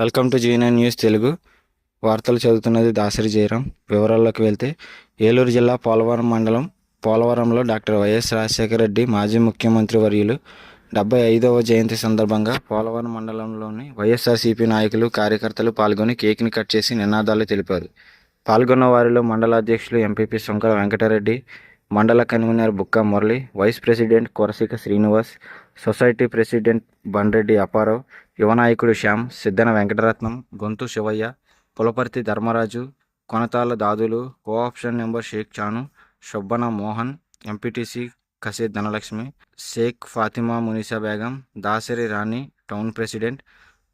Welcome to GNN news Telugu. వార్తలు చదువుతున్నది దాసరి జయరాం. వివరాల్లోకి వెళ్తే ఏలూరు జిల్లా పోలవరం మండలం పోలవరంలో డాక్టర్ వైఎస్ రాజశేఖర రెడ్డి మాజీ ముఖ్యమంత్రి వర్యులు డెబ్బై ఐదవ జయంతి సందర్భంగా పోలవరం మండలంలోని వైఎస్ఆర్సీపీ నాయకులు కార్యకర్తలు పాల్గొని కేక్ని కట్ చేసి నినాదాలు తెలిపారు. పాల్గొన్న వారిలో మండల అధ్యక్షులు ఎంపీపీ శంకర వెంకటరెడ్డి మండల convenor Bukka Murali vice president Korasika Srinivas society president Bandreddy Apparao యువ నాయకుడు Shyam Siddhana Venkataratnam Gontu Sivayya Pulaparthi Dharmaraju Konathala Dadulu co-option member Shaik Chanu Shobbana Mohan MPTC Kase Dhanalakshmi Shaik Fatima Munisa Begum Dasari Rani town president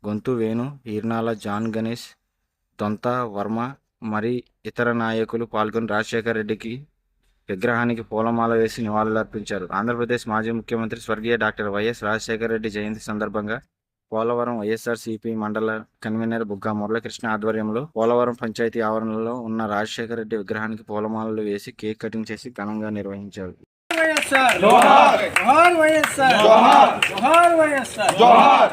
Gontu Venu Eernala John Ganesh Dontha Varma మరి ఇతర నాయకులు పాల్గొని రాజశేఖర రెడ్డికి విగ్రహానికి పూలమాల వేసి నివాళులర్పించారు ఆంధ్రప్రదేశ్ మాజీ ముఖ్యమంత్రి స్వర్గీయ doctor Y S Rajasekhara Reddy జయంతి సందర్భంగా పోలవరం వైఎస్ఆర్సీపీ మండల కన్వీనర్ బుగ్గా మురళీకృష్ణ ఆధ్వర్యంలో పోలవరం పంచాయతీ ఆవరణలో ఉన్న రాజశేఖర రెడ్డి విగ్రహానికి పూలమాలలు వేసి కేక్ కటింగ్ చేసి ఘనంగా నిర్వహించారు. వైఎస్ఆర్! జోహార్! జోహార్ వైఎస్ఆర్!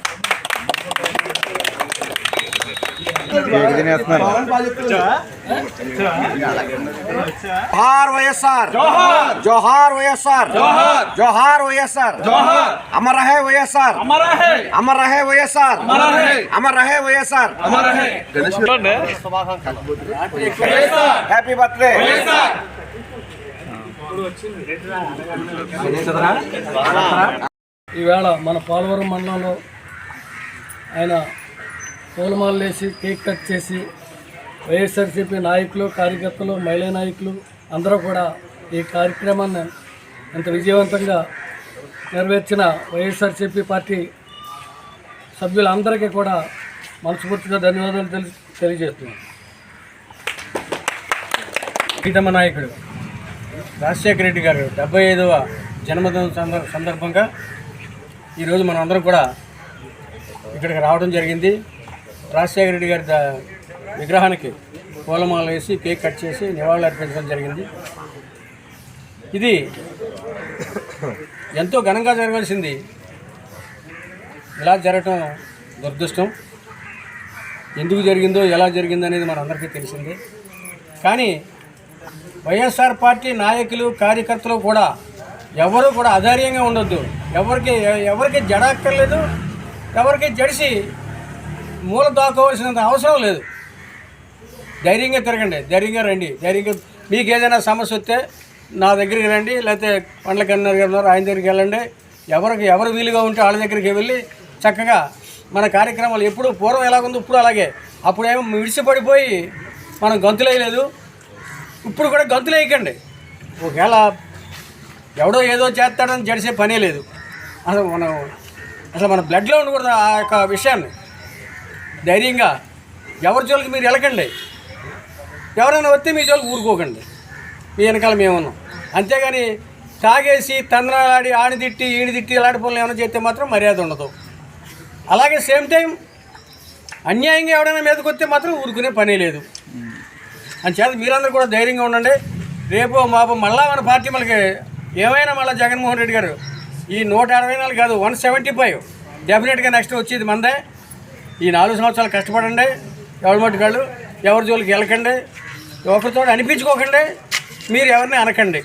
జోహార్ వైఎస్ఆర్. జోహార్. వైఎస్ఆర్. జోహార్. వైఎస్ఆర్. అమర్ రహే వైఎస్ఆర్. అమర్ రహే వైఎస్ఆర్. అమర్ రహే వైఎస్ఆర్. హ్యాపీ బర్త్డే ఈవేళ మన పోలవరం మండలంలో ఆయన పూలమాలలు వేసి కేక్ కట్ చేసి వైఎస్ఆర్సీపీ నాయకులు కార్యకర్తలు మహిళా నాయకులు అందరూ కూడా ఈ కార్యక్రమాన్ని ఎంత విజయవంతంగా నెరవేర్చిన వైఎస్ఆర్సీపీ పార్టీ సభ్యులందరికీ కూడా మనస్ఫూర్తిగా ధన్యవాదాలు తెలి తెలియజేస్తున్నాం. ప్రీతమ నాయకుడు. రాజశేఖర రెడ్డి గారు డెబ్బై ఐదవ జన్మదిన సందర్భంగా ఈరోజు మనం అందరం కూడా ఇక్కడికి రావడం జరిగింది. రాజశేఖర రెడ్డి గారి విగ్రహానికి పూలమాల వేసి కేక్ కట్ చేసి నివాళులు అర్పించడం జరిగింది. ఇది ఎంతో ఘనంగా జరగాల్సింది. ఇలా జరగటం దురదృష్టం. ఎందుకు జరిగిందో ఎలా జరిగిందో అనేది మనందరికీ తెలిసిందే. కానీ వైఎస్ఆర్ పార్టీ నాయకులు కార్యకర్తలు కూడా ఎవరు కూడా అధైర్యంగా ఉండొద్దు. ఎవరికి ఎవరికి జడాక్కర్లేదు ఎవరికి జడిసి మూల దాకోవాల్సినంత అవసరం లేదు. ధైర్యంగా తిరగండి ధైర్యంగా రండి ధైర్యంగా మీకు ఏదైనా సమస్య వస్తే నా దగ్గరికి రండి లేకపోతే పండ్ల కన్నర్ గారు ఉన్నారు ఆయన దగ్గరికి వెళ్ళండి. ఎవరికి ఎవరు వీలుగా ఉంటే వాళ్ళ దగ్గరికి వెళ్ళి చక్కగా మన కార్యక్రమాలు ఎప్పుడు పూర్వం ఎలాగుందో ఇప్పుడు అలాగే. అప్పుడేమో విడిచిపడిపోయి మనం గంతులేయలేదు ఇప్పుడు కూడా గంతులేయకండి ఒకవేళ ఎవడో ఏదో చేస్తాడని జడిసే పనే లేదు. అసలు మనం అసలు మన బ్లడ్లో ఉండకూడదు ఆ యొక్క విషయాన్ని. ధైర్యంగా ఎవరి జోలికి మీరు వెళ్ళకండి. ఎవరైనా వస్తే మీ జోలికి ఊరుకోకండి. మీ వెనకాల మేమున్నాం అంతేగాని తాగేసి తందనాలాడి ఆడి తిట్టి తిట్టి ఇలాంటి పనులు ఏమైనా చేస్తే మాత్రం మర్యాద ఉండదు. అలాగే సేమ్ టైం అన్యాయంగా ఎవడైనా మీదకి వస్తే మాత్రం ఊరుకునే పనే లేదు. అంచేత మీరందరూ కూడా ధైర్యంగా ఉండండి. రేపు మాపు మళ్ళా మన పార్టీ మనకి ఏమైనా మళ్ళీ జగన్మోహన్ రెడ్డి గారు ఈ నూట అరవై నాలుగు కాదు వన్ సెవెంటీ ఫైవ్. డెఫినెట్గా నెక్స్ట్ వచ్చేది మందే. ఈ నాలుగు సంవత్సరాలు కష్టపడండి ఎవరి మట్టుకాళ్ళు ఎవరి జోలికి వెళ్ళకండి ఒకరితో అనిపించుకోకండి మీరు ఎవరిని అనకండి.